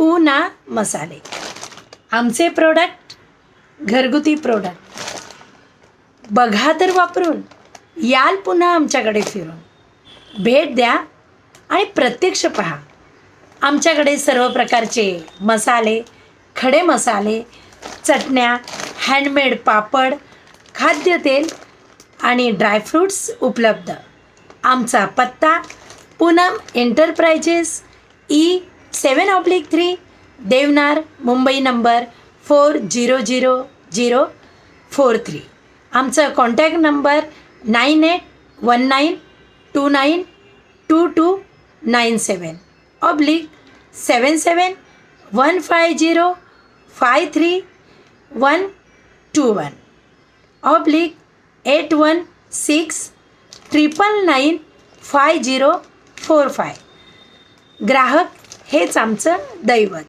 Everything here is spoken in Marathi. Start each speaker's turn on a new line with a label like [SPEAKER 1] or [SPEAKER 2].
[SPEAKER 1] पूना मसाले. आमचे प्रोडक्ट घरगुती प्रोडक्ट बघा तर वापरून याल पुन्हा आमच्याकडे फिरून. भेट द्या आणि प्रत्यक्ष पहा. आमच्याकडे सर्व प्रकारचे मसाले खडे मसाले चटण्या हँडमेड पापड खाद्यतेल आणि ड्रायफ्रूट्स उपलब्ध. आमचा पत्ता Poonam enterprises E seven oblique three Deonar Mumbai number four zero zero zero four three आमचा contact number nine eight one nine two nine two two nine seven oblique seven seven one five zero five three one two one oblique eight one six triple nine five zero four five ग्राहक हेच आमचं दैवत.